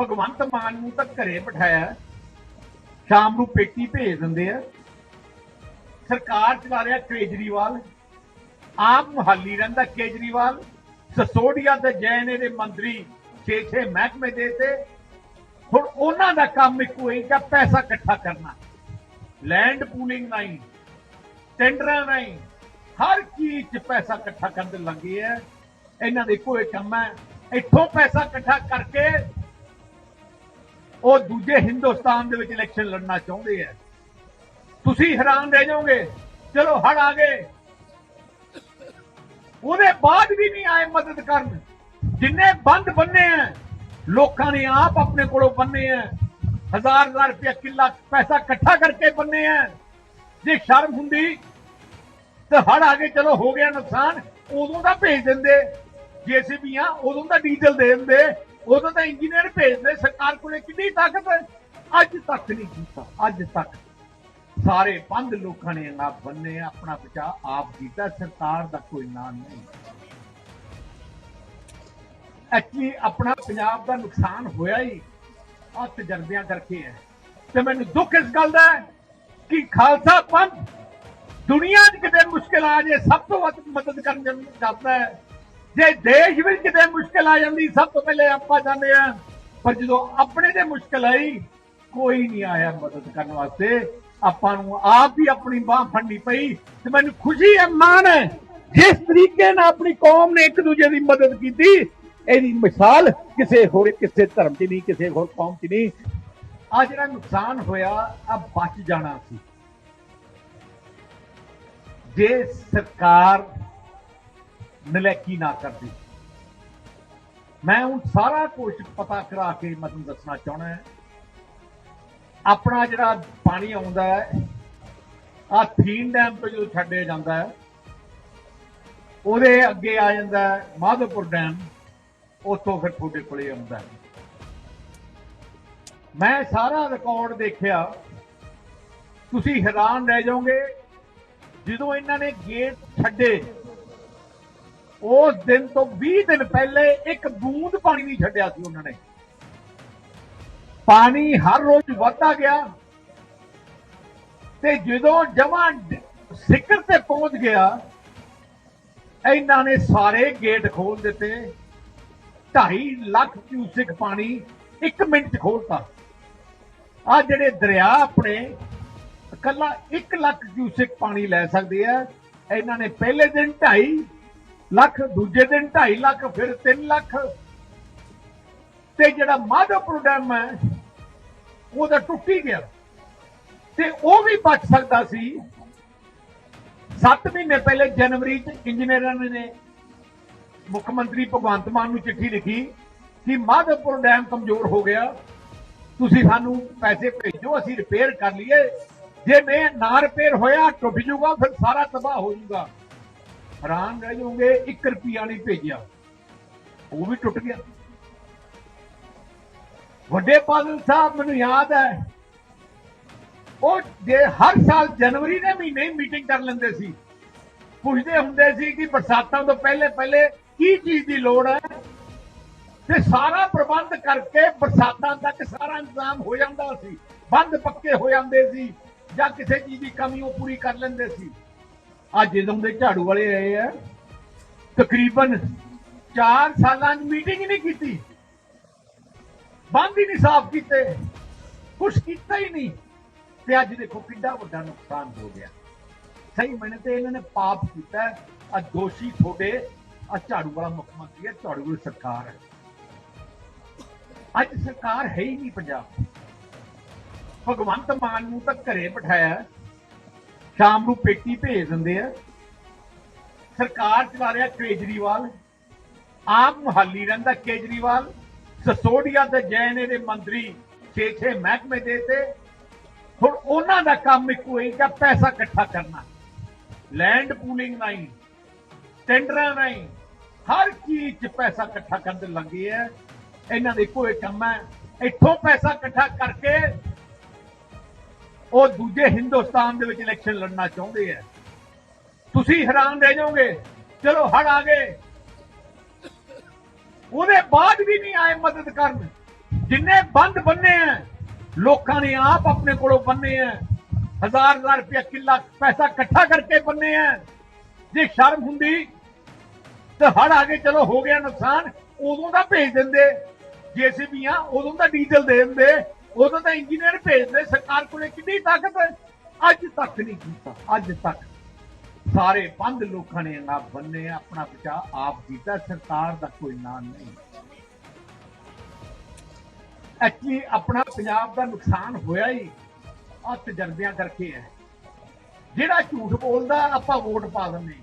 ਭਗਵੰਤ ਮਾਨ ਨੂੰ ਤਾਂ ਘਰੇ ਬਿਠਾਇਆ। ਸ਼ਾਮ ਨੂੰ ਪੇਟੀ ਭੇਜ ਦਿੰਦੇ ਆ। ਸਰਕਾਰ ਚਲਾ ਰਿਹਾ ਕੇਜਰੀਵਾਲ। ਆਪ ਮੁਹਾਲੀ ਰਹਿੰਦਾ ਕੇਜਰੀਵਾਲ। ਸਸੋਡੀਆ ਤੇ ਜੈਨ ਦੇ ਮੰਤਰੀ 6-6 ਮਹਿਕਮੇ ਦੇ ਤੇ। ਹੁਣ ਉਹਨਾਂ ਦਾ ਕੰਮ ਇੱਕੋ ਹੀ ਕਿ ਪੈਸਾ ਇਕੱਠਾ ਕਰਨਾ। ਲੈਂਡ ਪੂਲਿੰਗ ਨਹੀਂ ਟੈਂਡਰਾਂ ਨਹੀਂ ਹਰ ਚੀਜ਼ 'ਚ ਪੈਸਾ ਇਕੱਠਾ ਕਰਨ ਦੇ ਲੱਗੇ ਐ ਇਹਨਾਂ ਦੇ ਇੱਕੋ ਹੀ ਕੰਮ ਹੈ, ਇੱਥੋਂ ਪੈਸਾ ਇਕੱਠਾ ਕਰਕੇ ਉਹ ਦੂਜੇ ਹਿੰਦੁਸਤਾਨ ਦੇ ਵਿੱਚ ਇਲੈਕਸ਼ਨ ਲੜਨਾ ਚਾਹੁੰਦੇ ਐ ਤੁਸੀਂ ਹੈਰਾਨ ਰਹਿ ਜਾਓਗੇ। ਚਲੋ ਹੜ ਆ ਗਏ। ਉਹਦੇ ਬਾਅਦ ਵੀ ਨਹੀਂ ਆਏ ਮਦਦ ਕਰਨ। ਜਿੰਨੇ ਬੰਦ ਬੰਨੇ ਆ, ਲੋਕਾਂ ਨੇ ਆਪ ਆਪਣੇ ਕੋਲੋਂ ਬੰਨੇ ਆ। ਹਜ਼ਾਰ ਹਜ਼ਾਰ ਰੁਪਇਆ ਕਿੱਲਾ ਪੈਸਾ ਇਕੱਠਾ ਕਰਕੇ ਬੰਨੇ ਆ। ਜੇ ਸ਼ਰਮ ਹੁੰਦੀ, ਤਾਂ ਹੜ ਆ ਗਏ। ਚਲੋ ਹੋ ਗਿਆ ਨੁਕਸਾਨ। ਉਦੋਂ ਦਾ ਭੇਜ ਦਿੰਦੇ। ਜੇਸੀਬੀਆਂ ਉਦੋਂ ਦਾ ਡੀਜ਼ਲ ਦੇ ਦਿੰਦੇ। ਉਦੋਂ ਤਾਂ ਇੰਜੀਨੀਅਰ ਭੇਜਦੇ, ਸਰਕਾਰ ਕੋਲੇ ਕਿੰਨੀ ਤਾਕਤ ਹੈ? ਅੱਜ ਤੱਕ ਨਹੀਂ ਕੀਤਾ, ਅੱਜ ਤੱਕ। ਸਾਰੇ ਬੰਦ ਲੋਕਾਂ ਨੇ ਨਾ ਬੰਨੇ, ਆਪਣਾ ਬਚਾ ਆਪ ਕੀਤਾ, ਸਰਕਾਰ ਦਾ ਕੋਈ ਨਾਮ ਨਹੀਂ। ਐਕਚੁਅਲੀ ਆਪਣਾ ਪੰਜਾਬ ਦਾ ਨੁਕਸਾਨ ਹੋਇਆ ਹੀ ਆ ਤਜਰਬਿਆਂ ਕਰਕੇ ਹੈ। ਤੇ ਮੈਨੂੰ ਦੁੱਖ ਇਸ ਗੱਲ ਦਾ ਹੈ ਕਿ ਖਾਲਸਾ ਪੰਥ ਦੁਨੀਆ 'ਚ ਕਿਤੇ ਮੁਸ਼ਕਲ ਆ ਜੇ, ਸਭ ਤੋਂ ਵੱਧ ਮਦਦ ਕਰਨ ਜਾਂਦਾ ਹੈ। ਜੇ ਦੇਸ਼ ਵਿੱਚ ਕਿਤੇ ਮੁਸ਼ਕਲ ਆ ਜਾਂਦੀ, ਸਭ ਤੋਂ ਪਹਿਲੇ ਆਪਾਂ ਜਾਂਦੇ ਆ ਪਰ ਜਦੋਂ ਆਪਣੇ ਤੇ ਮੁਸ਼ਕਲ ਆਈ, ਕੋਈ ਨਹੀਂ ਆਇਆ ਮਦਦ ਕਰਨ ਵਾਸਤੇ। ਆਪਾਂ ਨੂੰ ਆਪ ਹੀ ਆਪਣੀ ਬਾਹ ਫੜਨੀ ਪਈ ਤੇ ਮੈਨੂੰ ਖੁਸ਼ੀ ਹੈ, ਮਾਣ ਹੈ। ਜਿਸ ਤਰੀਕੇ ਨਾਲ ਆਪਣੀ ਕੌਮ ਨੇ ਇੱਕ ਦੂਜੇ ਦੀ ਮਦਦ ਕੀਤੀ, ਇਹਦੀ ਮਿਸਾਲ ਕਿਸੇ ਹੋਰ, ਕਿਸੇ ਧਰਮ 'ਚ ਨਹੀਂ, ਕਿਸੇ ਹੋਰ ਕੌਮ 'ਚ ਨਹੀਂ। ਆ ਜਿਹੜਾ ਨੁਕਸਾਨ ਹੋਇਆ ਆ ਬਚ ਜਾਣਾ ਸੀ। ਜੇ ਸਰਕਾਰ ਨਲੈਕੀ ਨਾ ਕਰਦੀ। ਮੈਂ ਹੁਣ ਸਾਰਾ ਕੁਝ ਪਤਾ ਕਰਾ ਕੇ ਮੈਂ ਤੁਹਾਨੂੰ ਦੱਸਣਾ ਚਾਹਣਾ ਹੈ। ਆਪਣਾ ਜਿਹੜਾ ਪਾਣੀ ਆਉਂਦਾ ਹੈ ਆ ਥੀਨ ਡੈਮ ਤੋਂ ਜਦੋਂ ਛੱਡਿਆ ਜਾਂਦਾ ਹੈ, ਉਹਦੇ ਅੱਗੇ ਆ ਜਾਂਦਾ ਹੈ ਮਾਧੋਪੁਰ ਡੈਮ, ਉੱਥੋਂ ਫਿਰ ਤੁਹਾਡੇ ਕੋਲੇ ਆਉਂਦਾ ਹੈ। ਮੈਂ ਸਾਰਾ ਰਿਕਾਰਡ ਦੇਖਿਆ, ਤੁਸੀਂ ਹੈਰਾਨ ਰਹਿ ਜਾਓਗੇ ਜਦੋਂ ਇਹਨਾਂ ਨੇ ਗੇਟ ਛੱਡੇ। ਉਸ ਦਿਨ ਤੋਂ 20 ਦਿਨ ਪਹਿਲੇ ਇੱਕ ਬੂੰਦ ਪਾਣੀ ਨਹੀਂ ਛੱਡਿਆ ਸੀ ਉਹਨਾਂ ਨੇ। ਪਾਣੀ ਹਰ ਰੋਜ਼ ਵੱਧਦਾ ਗਿਆ ਤੇ ਜਦੋਂ ਜਮਾਂ ਸਿਖਰ ਤੇ ਪਹੁੰਚ ਗਿਆ, ਇਹਨਾਂ ਨੇ ਸਾਰੇ ਗੇਟ ਖੋਲ ਦਿੱਤੇ। 2.5 ਲੱਖ ਕਿਊਸਿਕ ਪਾਣੀ 1 ਮਿੰਟ ਚ ਖੋਲਤਾ ਆ ਜਿਹੜੇ ਦਰਿਆ ਆਪਣੇ ਇਕੱਲਾ 1 ਲੱਖ ਕਿਊਸਿਕ ਪਾਣੀ ਲੈ ਸਕਦੇ ਆ, ਇਹਨਾਂ ਨੇ ਪਹਿਲੇ ਦਿਨ 2.5 ਲੱਖ, ਦੂਜੇ ਦਿਨ 2.5 ਲੱਖ, ਫਿਰ 3 ਲੱਖ। ਤੇ ਜਿਹੜਾ ਮਾਧੋਪੁਰ ਡੈਮ ਹੈ, ਉਹ ਤਾਂ ਟੁੱਟ ਹੀ ਗਿਆ। ਤੇ ਉਹ ਵੀ ਬਚ ਸਕਦਾ ਸੀ। 7 ਮਹੀਨੇ ਪਹਿਲੇ ਜਨਵਰੀ ਚ ਇੰਜੀਨੀਅਰਾਂ ਨੇ ਮੁੱਖ ਮੰਤਰੀ ਭਗਵੰਤ ਮਾਨ ਨੂੰ ਚਿੱਠੀ ਲਿਖੀ ਕਿ ਮਾਧੋਪੁਰ ਡੈਮ ਕਮਜ਼ੋਰ ਹੋ ਗਿਆ। ਤੁਸੀਂ ਸਾਨੂੰ ਪੈਸੇ ਭੇਜੋ, ਅਸੀਂ ਰਿਪੇਅਰ ਕਰ ਲਈਏ। ਜੇ ਮੈਂ ਨਾ ਰਿਪੇਅਰ ਹੋਇਆ, ਟੁੱਟ ਜੂਗਾ, ਫਿਰ ਸਾਰਾ ਤਬਾਹ ਹੋ ਜਾਊਗਾ ਹੈਰਾਨ ਰਹਿ ਜਾਓਗੇ 1 ਰੁਪਿਆ ਨਹੀਂ ਭੇਜਿਆ। ਉਹ ਵੀ ਟੁੱਟ ਗਿਆ। ਵੱਡੇ ਬਾਦਲ ਸਾਹਿਬ, ਮੈਨੂੰ ਯਾਦ ਹੈ, ਉਹ ਜੇ ਹਰ ਸਾਲ ਜਨਵਰੀ ਦੇ ਮਹੀਨੇ ਹੀ ਮੀਟਿੰਗ ਕਰ ਲੈਂਦੇ ਸੀ, ਪੁੱਛਦੇ ਹੁੰਦੇ ਸੀ ਕਿ ਬਰਸਾਤਾਂ ਤੋਂ ਪਹਿਲੇ ਪਹਿਲੇ ਕੀ ਚੀਜ਼ ਦੀ ਲੋੜ ਹੈ? ਤੇ ਸਾਰਾ ਪ੍ਰਬੰਧ ਕਰਕੇ ਬਰਸਾਤਾਂ ਤੱਕ ਸਾਰਾ ਇੰਤਜ਼ਾਮ ਹੋ ਜਾਂਦਾ ਸੀ, ਬੰਦ ਪੱਕੇ ਹੋ ਜਾਂਦੇ ਸੀ, ਜਾਂ ਕਿਸੇ ਚੀਜ਼ ਦੀ ਕਮੀ ਉਹ ਪੂਰੀ ਕਰ ਲੈਂਦੇ ਸੀ। ਅੱਜ ਜਦੋਂ ਦੇ ਝਾੜੂ ਵਾਲੇ ਆਏ ਆ, ਤਕਰੀਬਨ 4 ਸਾਲਾਂ ਦੀ ਮੀਟਿੰਗ ਨਹੀਂ ਕੀਤੀ। ਬੰਦ ਹੀ ਨਹੀਂ ਸਾਫ਼ ਕੀਤੇ। ਕੁਛ ਕੀਤਾ ਹੀ ਨਹੀਂ। ਤੇ ਅੱਜ ਦੇਖੋ ਕਿੰਨਾ ਵੱਡਾ ਨੁਕਸਾਨ ਹੋ ਗਿਆ। ਸਹੀ, ਮੈਨੇ ਤੇ ਇਹਨਾਂ ਨੇ ਪਾਪ ਕੀਤਾ। ਆ ਦੋਸ਼ੀ ਤੁਹਾਡੇ, ਆ ਝਾੜੂ ਵਾਲਾ ਮੁੱਖ ਮੰਤਰੀ ਹੈ ਝਾੜੂ ਵਾਲੀ ਸਰਕਾਰ ਹੈ। ਅੱਜ ਸਰਕਾਰ ਹੈ ਹੀ ਨਹੀਂ ਪੰਜਾਬ। ਭਗਵੰਤ ਮਾਨ ਨੂੰ ਤਾਂ ਘਰੇ ਬਿਠਾਇਆ। ਸ਼ਾਮ ਨੂੰ ਪੇਟੀ ਭੇਜ ਦਿੰਦੇ ਆ। ਸਰਕਾਰ ਚਲਾ ਰਿਹਾ ਕੇਜਰੀਵਾਲ। ਆਪ ਮੁਹਾਲੀ ਰਹਿੰਦਾ ਕੇਜਰੀਵਾਲ। ਸਸੋਡੀਆ ਤੇ ਜੈਨ ਦੇ ਮੰਤਰੀ 6-6 ਮਹਿਕਮੇ ਦੇ ਤੇ। ਹੁਣ ਉਹਨਾਂ ਦਾ ਕੰਮ ਇੱਕੋ ਹੀ ਕਿ ਪੈਸਾ ਇਕੱਠਾ ਕਰਨਾ। ਲੈਂਡ ਪੂਲਿੰਗ ਨਹੀਂ ਟੈਂਡਰਾਂ ਨਹੀਂ, ਹਰ ਚੀਜ਼ 'ਚ ਪੈਸਾ ਇਕੱਠਾ ਕਰਨ ਦੇ ਲੱਗੇ ਐ ਇਹਨਾਂ ਦੇ ਇੱਕੋ ਹੀ ਕੰਮ ਹੈ, ਇੱਥੋਂ ਪੈਸਾ ਇਕੱਠਾ ਕਰਕੇ ਉਹ ਦੂਜੇ ਹਿੰਦੁਸਤਾਨ ਦੇ ਵਿੱਚ ਇਲੈਕਸ਼ਨ ਲੜਨਾ ਚਾਹੁੰਦੇ ਐ ਤੁਸੀਂ ਹੈਰਾਨ ਰਹਿ ਜਾਓਗੇ। ਚਲੋ ਹੜ ਆ ਗਏ। ਉਹਦੇ ਬਾਅਦ ਵੀ ਨਹੀਂ ਆਏ ਮਦਦ ਕਰਨ। ਜਿੰਨੇ ਬੰਦ ਬੰਨੇ ਆ, ਲੋਕਾਂ ਨੇ ਆਪ ਆਪਣੇ ਕੋਲੋਂ ਬੰਨੇ ਆ। ਹਜ਼ਾਰ ਹਜ਼ਾਰ ਰੁਪਇਆ ਕਿੱਲਾ ਪੈਸਾ ਇਕੱਠਾ ਕਰਕੇ ਬੰਨੇ ਆ। ਜੇ ਸ਼ਰਮ ਹੁੰਦੀ, ਤਾਂ ਹੜ ਆ ਕੇ ਚਲੋ ਹੋ ਗਿਆ ਨੁਕਸਾਨ। ਉਦੋਂ ਦਾ ਭੇਜ ਦਿੰਦੇ। ਜੇਸੀਬੀਆਂ ਉਦੋਂ ਦਾ ਡੀਜ਼ਲ ਦੇ ਦਿੰਦੇ। ਉਦੋਂ ਤਾਂ ਇੰਜੀਨੀਅਰ ਭੇਜਦੇ, ਸਰਕਾਰ ਕੋਲੇ ਕਿੰਨੀ ਤਾਕਤ ਹੈ? ਅੱਜ ਤੱਕ ਨਹੀਂ ਕੀਤਾ, ਅੱਜ ਤੱਕ। ਸਾਰੇ ਬੰਦ ਲੋਕਾਂ ਨੇ ਨਾ ਬੰਨੇ, ਆਪਣਾ ਬਚਾ ਆਪ ਕੀਤਾ, ਸਰਕਾਰ ਦਾ ਕੋਈ ਨਾਂ ਨਹੀਂ। ਐਕਚੁਅਲੀ ਆਪਣਾ ਪੰਜਾਬ ਦਾ ਨੁਕਸਾਨ ਹੋਇਆ ਹੀ ਆ ਤਜਰਬਿਆਂ ਕਰਕੇ ਹੈ। ਜਿਹੜਾ ਝੂਠ ਬੋਲਦਾ, ਆਪਾਂ ਵੋਟ ਪਾ ਦਿੰਦੇ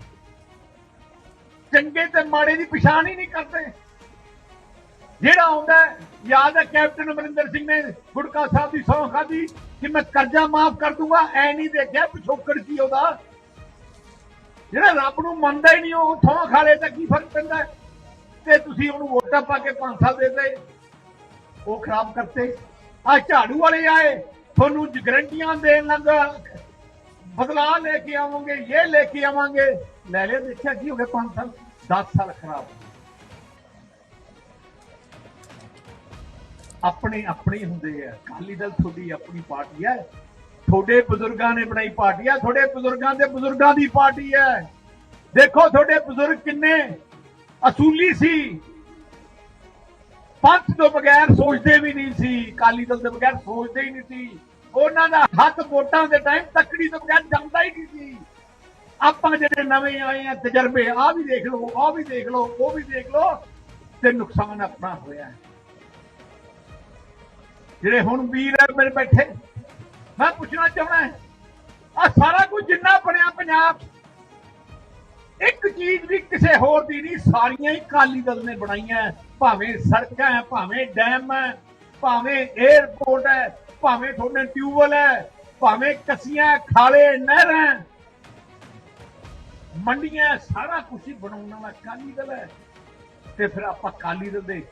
ਚੰਗੇ ਤੇ ਮਾੜੇ ਦੀ ਪਛਾਣ ਹੀ ਨਹੀਂ ਕਰਦੇ। ਜਿਹੜਾ ਆਉਂਦਾ ਯਾਦ ਹੈ ਕੈਪਟਨ ਅਮਰਿੰਦਰ ਸਿੰਘ ਨੇ ਗੁਟਕਾ ਸਾਹਿਬ ਦੀ ਸੌਂ ਖਾਦੀ ਕਿ ਮੈਂ ਕਰਜ਼ਾ ਮਾਫ ਕਰ ਦੂੰਗਾ, ਐ ਨਹੀਂ ਦੇਖਿਆ ਪਿਛੋਕੜ ਕੀ ਉਹਦਾ। ਜਿਹੜਾ ਰੱਬ ਨੂੰ ਮੰਨਦਾ ਹੀ ਨਹੀਂ, ਉਹ ਥੋਂ ਖਾਲੇ ਤਾਂ ਕੀ ਫ਼ਰਕ ਪੈਂਦਾ ਤੇ ਤੁਸੀਂ ਉਹਨੂੰ ਵੋਟਾਂ ਪਾ ਕੇ 5 ਸਾਲ ਦੇ ਦੇ ਉਹ ਖਰਾਬ ਕਰਤੇ। ਆ ਝਾੜੂ ਵਾਲੇ ਆਏ, ਤੁਹਾਨੂੰ ਗਰੰਟੀਆਂ ਦੇਣ ਲੱਗਾ ਬਦਲਾਅ ਲੈ ਕੇ ਆਵਾਂਗੇ, ਇਹ ਲੈ ਕੇ ਆਵਾਂਗੇ। ਲੈ ਲਿਆ, ਦੇਖਿਆ ਕੀ ਹੋ ਗਿਆ 5 ਸਾਲ? 10 ਸਾਲ ਖਰਾਬ। ਆਪਣੇ ਆਪਣੇ ਹੁੰਦੇ ਆ। ਅਕਾਲੀ ਦਲ ਤੁਹਾਡੀ ਆਪਣੀ ਪਾਰਟੀ ਹੈ ਤੁਹਾਡੇ ਬਜ਼ੁਰਗਾਂ ਨੇ ਬਣਾਈ ਪਾਰਟੀ ਹੈ ਤੁਹਾਡੇ ਬਜ਼ੁਰਗਾਂ ਦੇ ਬਜ਼ੁਰਗਾਂ ਦੀ ਪਾਰਟੀ ਹੈ ਦੇਖੋ ਤੁਹਾਡੇ ਬਜ਼ੁਰਗ ਕਿੰਨੇ ਅਸੂਲੀ ਸੀ। ਪੰਥ ਤੋਂ ਬਗੈਰ ਸੋਚਦੇ ਵੀ ਨਹੀਂ ਸੀ। ਅਕਾਲੀ ਦਲ ਦੇ ਬਗੈਰ ਸੋਚਦੇ ਹੀ ਨਹੀਂ ਸੀ। ਉਹਨਾਂ ਦਾ ਹੱਥ ਵੋਟਾਂ ਦੇ ਟਾਈਮ ਤੱਕੜੀ ਤੋਂ ਬਗੈਰ ਜਾਂਦਾ ਹੀ ਨਹੀਂ ਸੀ। ਆਪਾਂ ਜਿਹੜੇ ਨਵੇਂ ਆਏ ਆ, ਤਜਰਬੇ ਆ ਵੀ ਦੇਖ ਲਓ ਆ ਵੀ ਦੇਖ ਲਓ, ਉਹ ਵੀ ਦੇਖ ਲਓ ਤੇ ਨੁਕਸਾਨ ਆਪਣਾ ਹੋਇਆ। ਹੈ। ਜਿਹੜੇ ਹੁਣ ਵੀਰ ਹੈ ਮੇਰੇ ਬੈਠੇ, ਮੈਂ ਪੁੱਛਣਾ ਚਾਹਣਾ ਆ ਸਾਰਾ ਕੁਝ ਜਿੰਨਾ ਬਣਿਆ ਪੰਜਾਬ, ਇੱਕ ਚੀਜ਼ ਵੀ ਕਿਸੇ ਹੋਰ ਦੀ ਨਹੀਂ, ਸਾਰੀਆਂ ਹੀ ਕਾਲੀ ਦਲ ਨੇ ਬਣਾਈਆਂ ਭਾਵੇਂ ਸੜਕਾਂ ਹੈ, ਭਾਵੇਂ ਡੈਮ ਹੈ, ਭਾਵੇਂ 에어ਪੋਰਟ ਹੈ, ਭਾਵੇਂ ਤੁਹਾਡੇ ਟਿਊਬਵੈਲ ਹੈ, ਭਾਵੇਂ ਕਸੀਆਂ, ਖਾਲੇ ਨਹਿਰਾਂ ਮੰਡੀਆਂ, ਸਾਰਾ ਕੁਝ ਹੀ ਬਣਾਉਣ ਵਾਲਾ ਕਾਲੀ ਦਲ ਹੈ। ਤੇ ਫਿਰ ਆਪਾਂ ਕਾਲੀ ਦਲ ਦੇ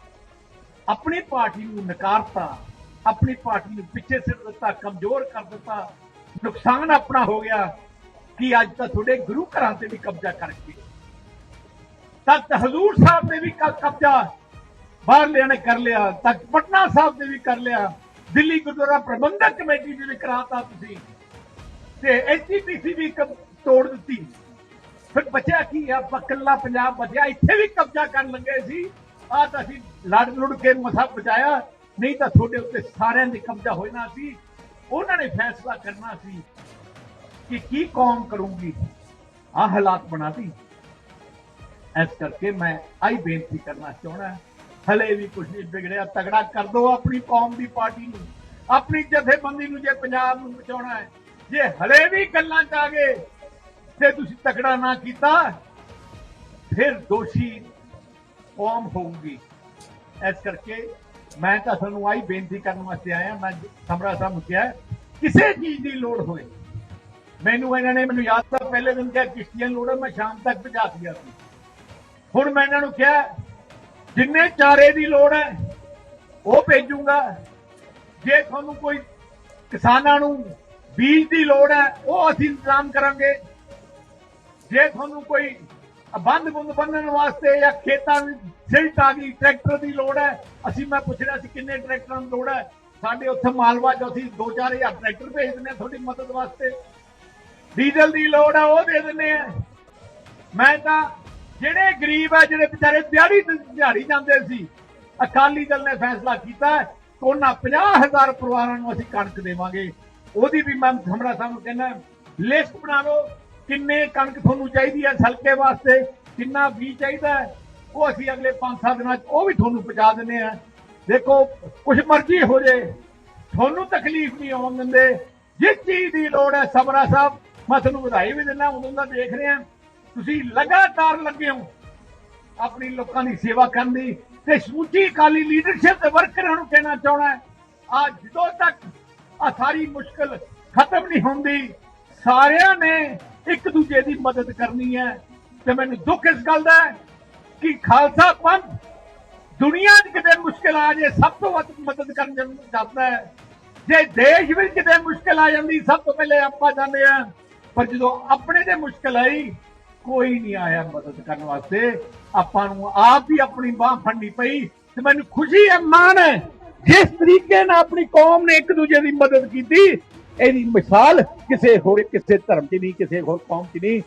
ਆਪਣੀ ਪਾਰਟੀ ਨੂੰ ਨਕਾਰਤਾ। ਆਪਣੀ ਪਾਰਟੀ ਨੂੰ ਪਿੱਛੇ ਸਿੱਟ ਦਿੱਤਾ, ਕਮਜ਼ੋਰ ਕਰ ਦਿੱਤਾ। ਨੁਕਸਾਨ ਆਪਣਾ ਹੋ ਗਿਆ ਕਿ ਅੱਜ ਤਾਂ ਤੁਹਾਡੇ ਗੁਰੂ ਘਰਾਂ ਤੇ ਵੀ ਕਬਜ਼ਾ ਕਰਕੇ। ਤਖਤ ਹਜ਼ੂਰ ਸਾਹਿਬ ਨੇ ਵੀ ਕਬਜ਼ਾ ਬਾਹਰਲਿਆਂ ਨੇ ਕਰ ਲਿਆ ਤਖਤ ਪਟਨਾ ਸਾਹਿਬ ਨੇ ਵੀ ਕਰ ਲਿਆ, ਦਿੱਲੀ ਗੁਰਦੁਆਰਾ ਪ੍ਰਬੰਧਕ ਕਮੇਟੀ ਨੇ ਵੀ ਕਰਾਤਾ ਤੁਸੀਂ। ਤੇ ਐਸਜੀਪੀਸੀ ਵੀ ਤੋੜ ਦਿੱਤੀ। ਫਿਰ ਬਚਿਆ ਕੀ ਆ? ਪੱਕਲਾ ਪੰਜਾਬ ਬਚਿਆ ਇੱਥੇ ਵੀ ਕਬਜ਼ਾ ਕਰਨ ਲੱਗੇ ਸੀ। ਆ ਤਾਂ ਅਸੀਂ ਲੜ ਲੁੜ ਕੇ ਮਸਾ ਬਚਾਇਆ। ਨਹੀਂ ਤਾਂ ਤੁਹਾਡੇ ਉੱਤੇ ਸਾਰਿਆਂ ਦੇ ਕਬਜ਼ਾ ਹੋਣਾ ਸੀ। ਉਹਨਾਂ ਨੇ ਫੈਸਲਾ ਕਰਨਾ ਸੀ ਕਿ ਕੀ ਕੌਮ ਕਰੂੰਗੀ। ਆ ਹਾਲਾਤ ਬਣਾਤੀ। ਇਸ ਕਰਕੇ ਮੈਂ ਆਈ ਬੇਨਤੀ ਕਰਨਾ ਚਾਹਣਾ ਹਲੇ ਵੀ ਕੁਝ ਨਹੀਂ ਵਿਗੜਿਆ। ਤਗੜਾ ਕਰ ਦੋ ਆਪਣੀ ਕੌਮ ਦੀ ਪਾਰਟੀ ਨੂੰ। ਆਪਣੀ ਜਥੇਬੰਦੀ ਨੂੰ ਜੇ ਪੰਜਾਬ ਨੂੰ ਬਚਾਉਣਾ ਹੈ। ਜੇ ਹਲੇ ਵੀ ਗੱਲਾਂ ਚ ਆ ਗਏ ਤੇ ਤੁਸੀਂ ਤਕੜਾ ਨਾ ਕੀਤਾ, ਫਿਰ ਦੋਸ਼ੀ ਕੌਮ ਹੋਊਗੀ। ਇਸ ਕਰਕੇ ਮੈਂ ਤਾਂ ਤੁਹਾਨੂੰ ਆਈ ਬੇਨਤੀ ਕਰਨ ਵਾਸਤੇ ਆਇਆ, ਮੈਂ ਸਮਰਾ ਸਾਹਿਬ ਨੂੰ ਕਿਹਾ, ਕਿਸੇ ਚੀਜ਼ ਦੀ ਲੋੜ ਹੋਏ। ਮੈਨੂੰ ਇਹਨਾਂ ਨੇ ਮੈਨੂੰ ਯਾਦ ਤਾਂ ਪਹਿਲੇ ਦਿਨ ਕਿਹਾ, ਕਿਸ਼ਤੀਆਂ ਲੋੜ ਹੈ ਮੈਂ ਸ਼ਾਮ ਤੱਕ ਪਹੁੰਚਾ ਦਿਆ ਸੀ। ਹੁਣ ਮੈਂ ਇਹਨਾਂ ਨੂੰ ਕਿਹਾ, ਜਿੰਨੇ ਚਾਰੇ ਦੀ ਲੋੜ ਹੈ, ਉਹ ਭੇਜੂਗਾ। ਜੇ ਤੁਹਾਨੂੰ ਕੋਈ ਕਿਸਾਨਾਂ ਨੂੰ ਬੀਜ ਦੀ ਲੋੜ ਹੈ, ਉਹ ਅਸੀਂ ਇੰਤਜ਼ਾਮ ਕਰਾਂਗੇ। ਜੇ ਤੁਹਾਨੂੰ ਕੋਈ ਬੰਦ ਬੁੰਦ ਬੰਨਣ ਵਾਸਤੇ ਜਾਂ ਖੇਤਾਂ ਵਿੱਚ ਸਿਲਟ ਆ ਗਈ ਟਰੈਕਟਰ ਦੀ ਲੋੜ ਹੈ, ਅਸੀਂ ਮੈਂ ਪੁੱਛ ਰਿਹਾ ਸੀ ਕਿੰਨੇ ਟਰੈਕਟਰਾਂ ਦੀ ਲੋੜ ਹੈ। ਸਾਡੇ ਉੱਥੇ ਮਾਲਵਾ ਚ ਅਸੀਂ 2-4000 ਟਰੈਕਟਰ ਭੇਜ ਦਿੰਦੇ ਹਾਂ ਤੁਹਾਡੀ ਮਦਦ ਵਾਸਤੇ। ਡੀਜ਼ਲ ਦੀ ਲੋੜ ਹੈ, ਉਹ ਦੇ ਦਿੰਦੇ ਆ ਮੈਂ ਤਾਂ ਜਿਹੜੇ ਗਰੀਬ ਆ ਜਿਹੜੇ ਵਿਚਾਰੇ ਦਿਹਾੜੀ ਦਿਹਾੜੀ ਜਾਂਦੇ ਸੀ, ਅਕਾਲੀ ਦਲ ਨੇ ਫੈਸਲਾ ਕੀਤਾ ਹੈ ਕਿ ਉਹਨਾਂ 50000 ਪਰਿਵਾਰਾਂ ਨੂੰ ਅਸੀਂ ਕਣਕ ਦੇਵਾਂਗੇ। ਉਹਦੀ ਵੀ ਮੈਂ ਸਮਰਾ ਸਾਹਿਬ ਕਹਿੰਦਾ, ਲਿਸਟ ਬਣਾ ਲਓ। ਕਿੰਨੇ ਕਣਕ ਤੁਹਾਨੂੰ ਚਾਹੀਦੀ ਹੈ ਸਲਕੇ ਵਾਸਤੇ? ਕਿੰਨਾ ਵੀ ਚਾਹੀਦਾ ਉਹ ਅਸੀਂ ਅਗਲੇ 5-7 ਦਿਨਾਂ 'ਚ ਉਹ ਵੀ ਤੁਹਾਨੂੰ ਪਹੁੰਚਾ ਦਿੰਦੇ ਆ ਦੇਖੋ, ਕੁਛ ਮਰਜ਼ੀ ਹੋ ਜੇ, ਤੁਹਾਨੂੰ ਤਕਲੀਫ ਨਹੀਂ ਆਉਣ ਦਿੰਦੇ। ਜਿਸ ਚੀਜ਼ ਦੀ ਲੋੜ ਹੈ ਸਮਰਾ ਸਾਹਿਬ, ਮੈਂ ਤੁਹਾਨੂੰ ਵਧਾਈ ਵੀ ਦਿੰਦਾ, ਉਦੋਂ ਦਾ ਦੇਖ ਰਿਹਾ ਤੁਸੀਂ ਲਗਾਤਾਰ ਲੱਗੇ ਹੋ ਆਪਣੀ ਲੋਕਾਂ ਦੀ ਸੇਵਾ ਕਰਨ ਦੀ ਤੇ ਸਮੁੱਚੀ ਅਕਾਲੀ ਲੀਡਰਸ਼ਿਪ ਦੇ ਵਰਕਰਾਂ ਨੂੰ ਕਹਿਣਾ ਚਾਹਣਾ ਹੈ ਆ ਜਦੋਂ ਤੱਕ ਆ ਸਾਰੀ ਮੁਸ਼ਕਲ ਖਤਮ ਨਹੀਂ ਹੁੰਦੀ, ਸਾਰਿਆਂ ਨੇ ਇੱਕ ਦੂਜੇ ਦੀ ਮਦਦ ਕਰਨੀ ਹੈ। ਤੇ ਮੈਨੂੰ ਦੁੱਖ ਇਸ ਗੱਲ ਦਾ ਹੈ ਕਿ ਖਾਲਸਾ ਪੰਥ ਦੁਨੀਆ 'ਚ ਕਿਤੇ ਮੁਸ਼ਕਲ ਆ ਜੇ ਸਭ ਤੋਂ ਵੱਧ ਮਦਦ ਕਰਨ ਜਾਂਦਾ ਹੈ। ਜੇ ਦੇਸ਼ ਵਿੱਚ ਕਿਤੇ ਮੁਸ਼ਕਲ ਆ ਜਾਂਦੀ, ਸਭ ਤੋਂ ਪਹਿਲੇ ਆਪਾਂ ਜਾਂਦੇ ਆ ਪਰ ਜਦੋਂ ਆਪਣੇ ਤੇ ਮੁਸ਼ਕਲ ਆਈ, ਕੋਈ ਨਹੀਂ ਆਇਆ ਮਦਦ ਕਰਨ ਵਾਸਤੇ। ਆਪਾਂ ਨੂੰ ਆਪ ਹੀ ਆਪਣੀ ਬਾਹ ਫੜਨੀ ਪਈ ਤੇ ਮੈਨੂੰ ਖੁਸ਼ੀ ਹੈ, ਮਾਣ ਹੈ। ਜਿਸ ਤਰੀਕੇ ਨਾਲ ਆਪਣੀ ਕੌਮ ਨੇ ਇੱਕ ਦੂਜੇ ਦੀ ਮਦਦ ਕੀਤੀ ਇਹਦੀ ਮਿਸਾਲ ਕਿਸੇ ਹੋਰ ਕਿਸੇ ਧਰਮ 'ਚ ਨਹੀਂ ਕਿਸੇ ਹੋਰ ਕੌਮ 'ਚ ਨਹੀਂ।